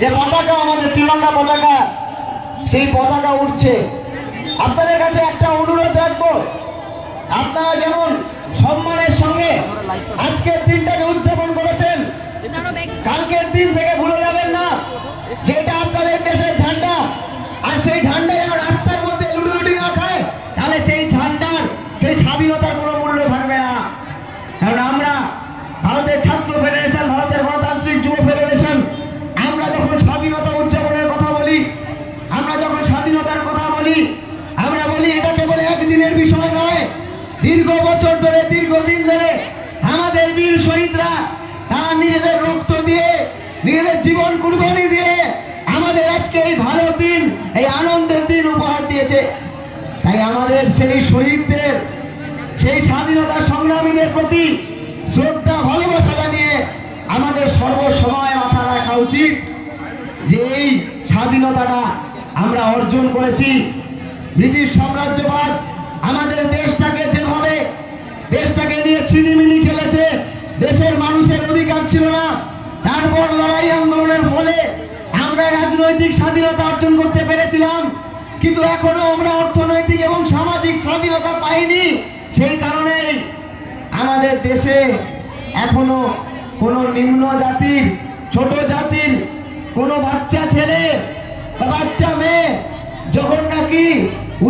যে পতাকা আমাদের তিরঙ্গা পতাকা, সেই পতাকা উঠছে। আপনাদের কাছে একটা অনুরোধ রাখব। আপনারা যেমন সম্মানের সঙ্গে আজকের দিনটাকে উদযাপন করেছেন, কালকের দিন থেকে ভুলে যাবেন না। যেটা আপনাদের দেশের ঝান্ডা আর সেই ঝান্ডা যেন রাস্তার মধ্যে লুটুলুটি না খায় তাহলে সেই ঝান্ডার সেই স্বাধীনতার কোনো মূল্য থাকবে না কারণ আমরা ভারতের ছাত্র ফেডারেশন ভারতের গণতান্ত্রিক যুব ফেডারেশন আমরা যখন স্বাধীনতা উদযাপনের কথা বলি আমরা যখন স্বাধীনতার কথা বলি আমরা বলি এটা কেবল একদিনের বিষয় নয় দীর্ঘ বছর ধরে দীর্ঘদিন ধরে আমাদের বীর শহীদরা তারা নিজেদের রক্ত দিয়ে নিজেদের জীবন কুরবানি দিয়ে আমাদের আজকে এই ভালো দিন এই আনন্দের দিন উপহার দিয়েছে তাই আমাদের সেই শহীদদের, সেই স্বাধীনতা সংগ্রামীদের প্রতি শ্রদ্ধা, ভালোবাসা জানিয়ে আমাদের সর্বসময় মাথা রাখা উচিত যে এই স্বাধীনতাটা আমরা অর্জন করেছি। ব্রিটিশ সাম্রাজ্যবাদ আমাদের দেশটাকে যেভাবে, দেশটাকে নিয়ে ছিনিমিনি খেলেছে, দেশের মানুষের অধিকার ছিল না, তারপর লড়াই আন্দোলনের ফলে আমরা রাজনৈতিক স্বাধীনতা অর্জন করতে পেরেছিলাম। কিন্তু এখনও আমরা অর্থনৈতিক এবং সামাজিক স্বাধীনতা পাইনি। সেই কারণেই আমাদের দেশে এখনও কোনো নিম্ন জাতির, ছোট জাতির, কোনো বাচ্চা ছেলে বা বাচ্চা মেয়ে, যখন নাকি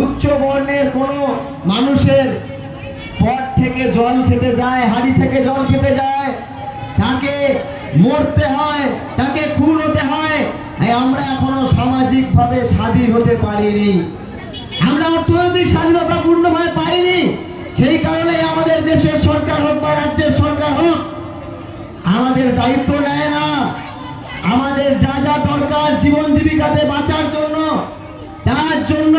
উচ্চ বর্ণের কোনো মানুষের পট থেকে জল খেতে যায়, হাড়ি থেকে জল খেতে যায়, তাকে মরতে হয়, তাকে খুন হতে হয় আমরা এখনও সামাজিক ভাবে স্বাধীন হতে পারিনি। আমরা অর্থনৈতিক স্বাধীনতা পূর্ণভাবে পাইনি। সেই কারণে আমাদের দেশের সরকার হোক বা রাজ্যের সরকার হোক, আমাদের দায়িত্ব নেয় না। আমাদের যা যা দরকার জীবন জীবিকাতে বাঁচার জন্য, তার জন্য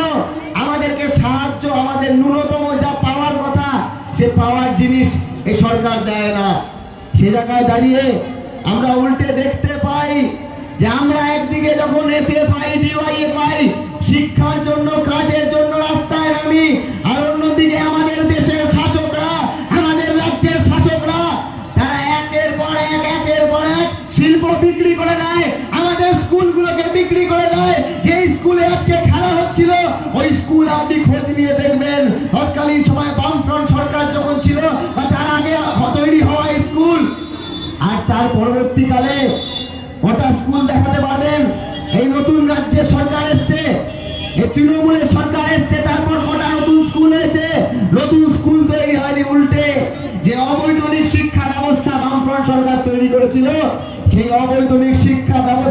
আমাদেরকে সাহায্য, আমাদের ন্যূনতম যা পাওয়ার কথা, সে পাওয়ার জিনিস এই সরকার দেয় না। সে জায়গায় দাঁড়িয়ে আমরা উল্টে দেখতে পাই যে আমরা একদিকে যখন এসে পাই ডিওয়াইএ পাই, শিক্ষার জন্য, কাজের জন্য রাস্তায় নামি, আর অন্যদিকে আমাদের দেশের শাসকরা, আমাদের রাজ্যের শাসকরা, তারা একের পর এক, একের পর এক শিল্প বিক্রি করে দেয়, আমাদের স্কুলগুলোকে বিক্রি করে দেয়। যে স্কুলে আজকে খেলা হচ্ছিল, ওই স্কুল আপনি খোঁজ নিয়ে দেখবেন, তৎকালীন সময় বামফ্রন্ট সরকার যখন ছিল, বা তার আগে তৈরি হওয়া স্কুল, আর তার পরবর্তীকালে কটা স্কুল দেখাতে পারবেন। এই নতুন রাজ্যে সরকার এসছে। এই তৃণমূলের সরকার এসছে, তারপর কটা নতুন স্কুল হয়েছে। নতুন স্কুল তৈরি হয়নি উল্টে। যে অবৈতনিক শিক্ষা ব্যবস্থা বামফ্রন্ট সরকার তৈরি করেছিল, সেই অবৈতনিক শিক্ষা ব্যবস্থা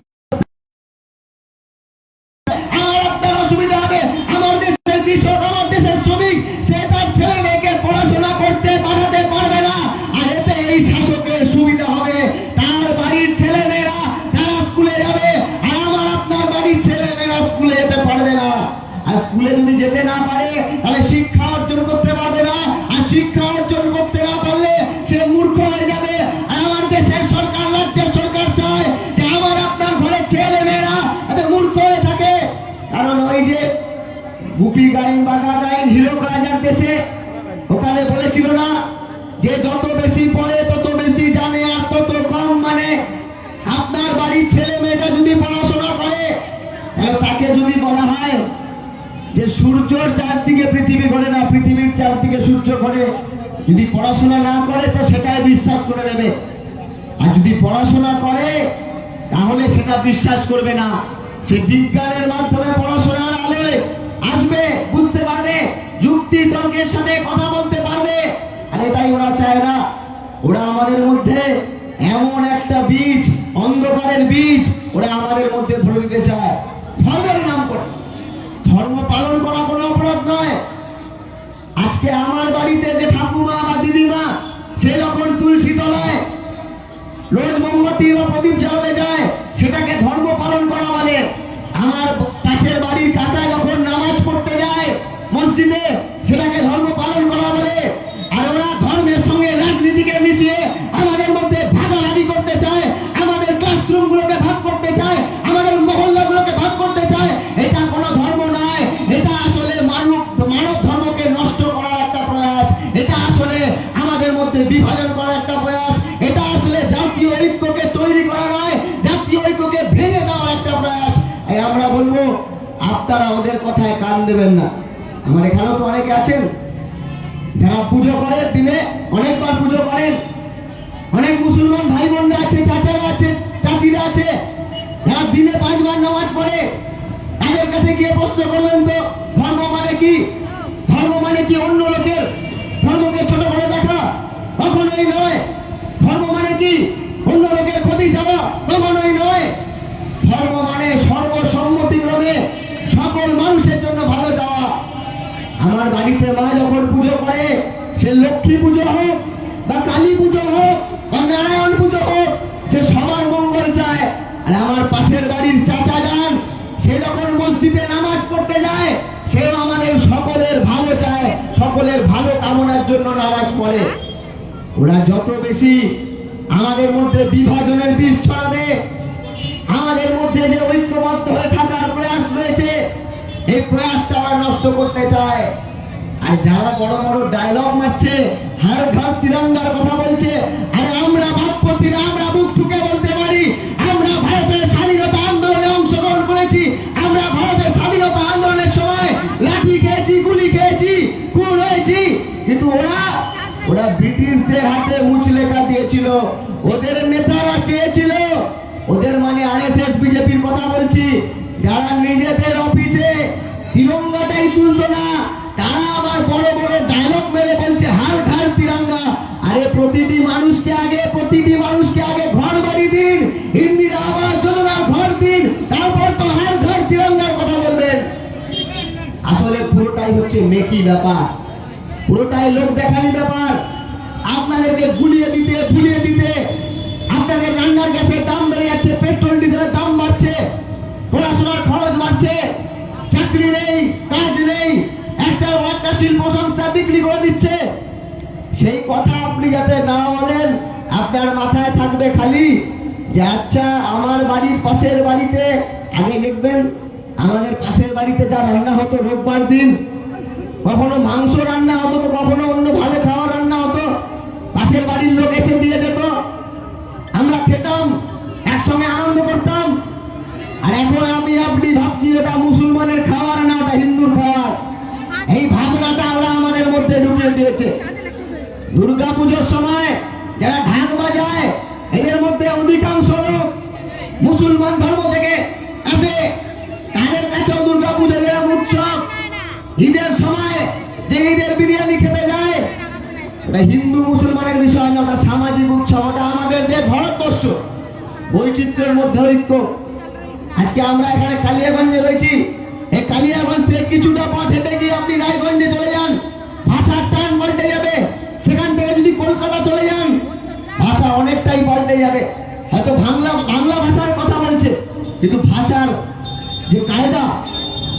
যেতে না পারে, তাহলে শিক্ষা অর্জন করতে পারবে না। আর শিক্ষা অর্জন করতে না পারলে সে মূর্খ হয়ে যাবে। আমার দেশের সরকার, রাজ্যের সরকার চায় যে আমার আপনার ঘরে ছেলে মেয়েরা যাতে মূর্খ হয়ে থাকে। কারণ ওই যে গুপি গাইন, বাঘা গাইন, হিরক রাজার দেশে ওখানে বলেছিল না যে, যত বেশি পড়ে যে সূর্যর চারদিকে পৃথিবী ঘোরে না, পৃথিবীর চারদিকে সূর্য ঘোরে, যদি পড়াশোনা না করে, তো সেটাই বিশ্বাস করে নেবে। আর যদি পড়াশোনা করে, তাহলে সেটা বিশ্বাস করবে না। সে বিজ্ঞানের মাধ্যমে পড়াশোনার আলোয় আসবে, বুঝতে পারবে যুক্তি তর্কের সাথে কথা বলতে পারবে। আর এটাই ওরা চায় না। ওরা আমাদের মধ্যে এমন একটা বীজ, অন্ধকারের বীজ, ওরা আমাদের মধ্যে ভরে দিতে চায়। ধর্মের নাম করে। ধর্ম পালন করা কোনো অপরাধ নয় আজকে আমার বাড়িতে আপনারা ওদের কথায় কান দেবেন না। আমার এখানেও তো অনেকে আছেন, যারা পুজো করে দিনে অনেকবার পুজো করেন। অনেক মুসলমান ভাই বোনরা আছে, চাচারা আছে, চাচিরা আছে, যারা দিনে পাঁচবার নামাজ পড়ে, তাদের কাছে গিয়ে প্রশ্ন করবেন তো, ধর্ম মানে কি ধর্ম মানে কি অন্য লোকের ধর্মকে ছোট করে দেখা কখনোই নয় ধর্ম মানে কি অন্য লোকের ক্ষতি ছাড়া কখনোই নয় ধর্ম মানে সর্বসম্মতিক্রমে সকল মানুষের জন্য ভালো চাওয়া আমার মা যখন পুজো করে, সে লক্ষ্মী পুজো হোক বা কালী পুজো হোক বা নারায়ণ পুজো হোক, সে সবার মঙ্গল চায়। আর আমার পাশের বাড়ির চাচা যান, সে যখন মসজিদে নামাজ পড়তে যায়, সেও আমাদের সকলের ভালো চায়, সকলের ভালো কামনার জন্য নামাজ পড়ে। ওরা যত বেশি আমাদের মধ্যে বিভাজনের বীজ ছড়াবে, আমাদের মধ্যে যে ঐক্যবদ্ধ হয়ে থাকার প্রয়াস রয়েছে, এই প্রয়াসটা ওরা নষ্ট করতে চায়। আর যারা বড় বড় ডায়লগ মারছে, হার ঘর তিরঙ্গার কথা বলছে, আরে আমরা ভাবপতিরা আমরা মুখ ঠুকে বলতে পারি, আমরা ভারতের স্বাধীনতা আন্দোলনে অংশগ্রহণ করেছি, আমরা ভারতের স্বাধীনতা আন্দোলনের সময় লাঠি খেয়েছি, গুলি খেয়েছি, খুন হয়েছি, কিন্তু ওরা ওরা ব্রিটিশদের হাতে মুচলেখা দিয়েছিল, ওদের নেতারা চেয়েছিল, ওদের মানে আরএসএস, বিজেপির কথা বলছি, যারা নিজেদের অফিসে তিরঙ্গাটাই তুলতো না পুরোটাই হচ্ছে মেকি ব্যাপার। পুরোটাই লোক দেখানি ব্যাপার। আপনাদেরকে গুলিয়ে দিতে ফুলিয়ে দিতে। আপনাদের রান্নার গ্যাসের দাম বেড়ে যাচ্ছে, পেট্রোল, ডিজেলের দাম বাড়ছে, পড়াশোনার খরচ বাড়ছে। চাকরি নেই, কাজ নেই, একটা একটা শিল্প সংস্থা বিক্রি করে দিচ্ছে। সেই কথা আপনি যাতে না বলেন, আপনার মাথায় থাকবে খালি যে আচ্ছা আমার বাড়ির পাশের বাড়িতে, আগে দেখবেন আমাদের পাশের বাড়িতে যা রান্না হতো রোববার দিন কখনো মাংস রান্না হতো তো, কখনো অন্য ভালো খাবার রান্না হতো। পাশের বাড়ির লোক এসে দিয়ে যেত। আমরা খেতাম, একসঙ্গে আনন্দ করতাম। আর এখন আমি আপনি ভাবছি ওটা মুসলমানের খাবার না ওটা হিন্দুর খাবার এই ভাবনাটা ওরা আমাদের মধ্যে ঢুকিয়ে দিয়েছে। দুর্গা পুজোর সময় যারা ঢাক বাজায়, এদের মধ্যে অধিকাংশ লোক মুসলমান ধর্ম থেকে আসে। তাদের কাছেও দুর্গা পুজো যেরকম উৎসব, ঈদের সময় বিরিয়ানি খেতে যায়? হিন্দু মুসলমানের বিষয় না, ওটা সামাজিক উৎসব, ওটা আমাদের দেশ, ভারতবর্ষ। বৈচিত্র্যের মধ্যে ঐক্য। আজকে আমরা এখানে কালিয়াগঞ্জে রয়েছি। এই কালিয়াগঞ্জ থেকে কিছুটা পথ হেঁটে গিয়ে আপনি রায়গঞ্জে চলে যান। ভাষার টান পাল্টে যাবে। সেখান থেকে যদি কলকাতা চলে যান, ভাষা অনেকটাই পাল্টে যাবে। হয়তো বাংলা বাংলা ভাষার কথা বলছে, কিন্তু ভাষার যে কায়দা,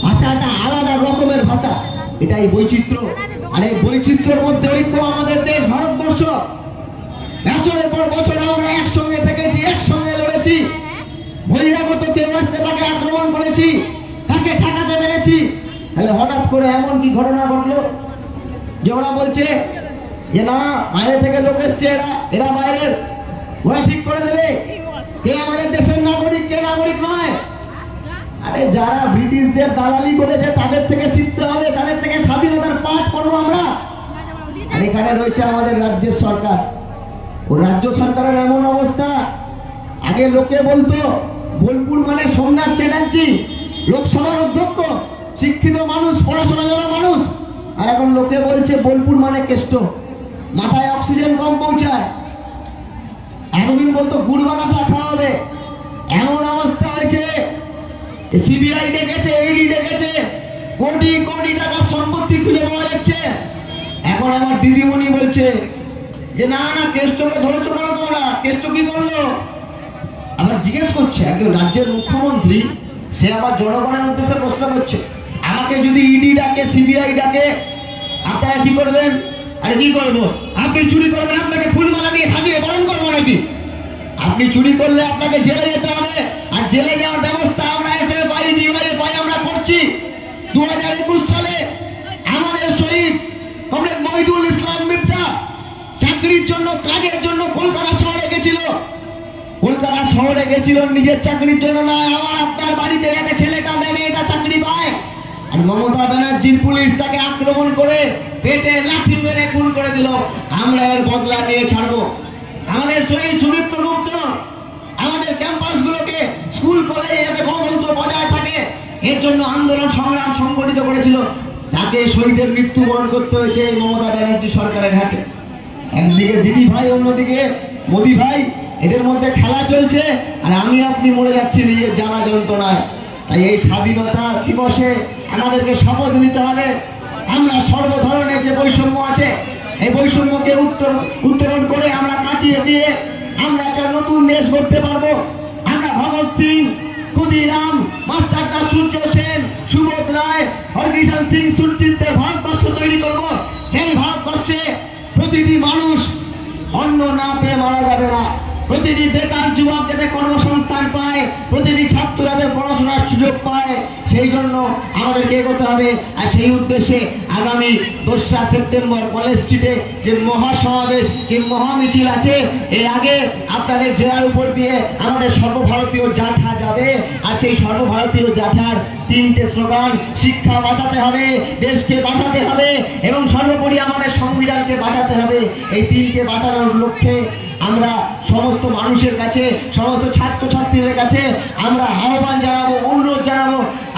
ভাষাটা আলাদা রকমের ভাষা। এটাই বৈচিত্র্য। আর এই বৈচিত্র্যের মধ্যে ঐক্য আমাদের দেশ, ভারতবর্ষ। বছরের পর বছর আমরা একসঙ্গে থেকেছি, একসঙ্গে লড়েছি। বহিরাগত কেউ আসতে তাকে আক্রমণ করেছি, তাকে ঠেকাতে পেরেছি। তাহলে হঠাৎ করে এমন কি ঘটনা ঘটলো যে ওরা বলছে যে, না, বাইরে থেকে লোক এসছে, এরা এরা বাইরের। ওরা ঠিক করে দেবে। কে আমাদের দেশের নাগরিক, কে নাগরিক নয়? আরে যারা ব্রিটিশদের দালালি করেছে, তাদের থেকে শিখতে হবে, তাদের থেকে স্বাধীনতার পাঠ করব আমরা। এখানে রয়েছে আমাদের রাজ্যের সরকার। ও রাজ্য সরকারের এমন অবস্থা। আগে লোকে বলতো, বোলপুর মানে সোমনাথ চ্যাটার্জি, লোকসভার অধ্যক্ষ, শিক্ষিত মানুষ, পড়াশোনা জানা মানুষ। আর এখন লোকে বলছে বোলপুর মানে কেষ্ট, মাথায় অক্সিজেন কম পৌঁছায়। এতদিন বলতো গুড় খাওয়া হবে। এমন সিবিআই ডেকেছে ডেকেছে। কোটি কোটি টাকার সম্পত্তি খুঁজে পাওয়া যাচ্ছে। এখন আমার দিদিমণি বলছে যে, না না কেন তোমরা? কি করল? জিজ্ঞেস করছে, একজন রাজ্যের মুখ্যমন্ত্রী, সে জনগণের উদ্দেশ্যে প্রশ্ন করছে, আমাকে যদি ইডি ডাকে সিবিআই ডাকে, আপনারা কি করবেন? আরে কি করব? আপনি চুরি করবেন আপনাকে ফুলমালা দিয়ে সাজিয়ে বরণ করব নাকি? আপনি চুরি করলে আপনাকে জেলে যেতে হবে, আর জেলে যাওয়ার ব্যবস্থা আমরা এসে পাই ডিওয়াইয়ের পাই আমরা করছি দু হাজার একুশ সালে আমাদের শহীদ কমরেড মহিদুল ইসলাম মিত্রা চাকরির জন্য, কাজের জন্য কলকাতা শহরে গেছিল। কলকাতা শহরে গেছিল, নিজের চাকরির জন্য না আমার আপনার বাড়িতে একটা ছেলেটা, মেয়ে মেয়েটা চাকরি পায়। আর মমতা ব্যানার্জির পুলিশ তাকে আক্রমণ করে পেটে লাঠি মেরে খুন করে দিল। আমরা এর বদলা নিয়ে ছাড়বো। আমাদের শহীদ সুদীপ্ত গুপ্ত, আমাদের ক্যাম্পাসগুলোকে, স্কুল, কলেজে, যাতে গণতন্ত্র বজায় থাকে এর জন্য আন্দোলন, সংগ্রাম সংগঠিত করেছিল। তাকে শহীদের মৃত্যুবরণ করতে হয়েছে মমতা ব্যানার্জি সরকারের হাতে। একদিকে দিদি ভাই, অন্যদিকে মোদি ভাই, এদের মধ্যে খেলা চলছে আর আমি আপনি মরে যাচ্ছি নিজের জ্বালা যন্ত্রণায়। তাই এই স্বাধীনতা দিবসে আমাদেরকে শপথ নিতে হবে। আমরা সর্ব ধরনের যে বৈষম্য আছে, এই বৈষম্যকে উত্তর উত্তরণ করে আমরা কাটিয়ে দিয়ে আমরা একটা নতুন দেশ করতে পারব। আমরা ভগৎ সিং, ক্ষুদিরাম মাস্টার সূর্য সেন সুবোধ রায়, হরকিষণ সিং সুচিত্রের ভারতবর্ষ তৈরি করব। সেই ভারতবর্ষে প্রতিটি মানুষ অন্ন না পেয়ে মারা যাবে না। প্রতিটি বেকার যুবক যাতে কর্মসংস্থান পায়, প্রতিটি ছাত্র যাতে পড়াশোনার সুযোগ পায় সেই জন্য আমাদেরকে এগোতে হবে। আর সেই উদ্দেশ্যে আগামী দোসরা সেপ্টেম্বর কলেজ স্ট্রিটে যে মহাসমাবেশ যে মহামিছিল আছে, এর আগে আপনাদের জেলার উপর দিয়ে আমাদের সর্বভারতীয় জাথা যাবে। আর সেই সর্বভারতীয় জাথার তিনটে স্লোগান, শিক্ষা বাঁচাতে হবে, দেশকে বাঁচাতে হবে এবং সর্বোপরি আমাদের সংবিধানকে বাঁচাতে হবে। এই তিনকে বাঁচানোর লক্ষ্যে আমরা সমস্ত মানুষের কাছে, সমস্ত ছাত্রছাত্রীদের কাছে আমরা আহ্বান জানাব, অনুরোধ জানাব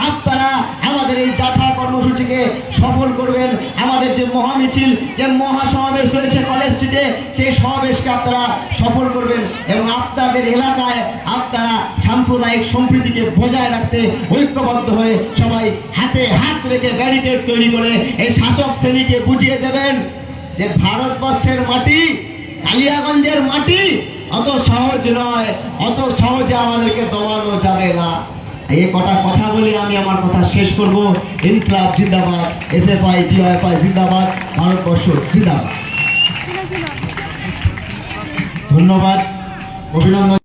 আপনারা আমাদের এই জাথা কর্মসূচিকে সফল করবেন। আমাদের যে মহামিছিল, যে মহাসমাবেশ রয়েছে কলেজ স্ট্রিটে, সেই সমাবেশকে আপনারা সফল করবেন এবং আপনাদের এলাকায় আপনারা সাম্প্রদায়িক সম্প্রীতিকে বজায় রাখতে ঐক্যবদ্ধ হয়ে সবাই হাতে হাত রেখে ব্যারিকেড তৈরি করে এই শাসক শ্রেণীকে বুঝিয়ে দেবেন যে ভারতবর্ষের মাটি কালিয়াগঞ্জের মাটি, অত সহজ নয়, অত সহজে আমাদেরকে দমানো যাবে না। এই কটা কথা বলে আমি আমার কথা শেষ করব। ইনকলাব জিন্দাবাদ এস এফ আই ডিওএফআই জিন্দাবাদ, ভারতবর্ষ জিন্দাবাদ। ধন্যবাদ, অভিনন্দন।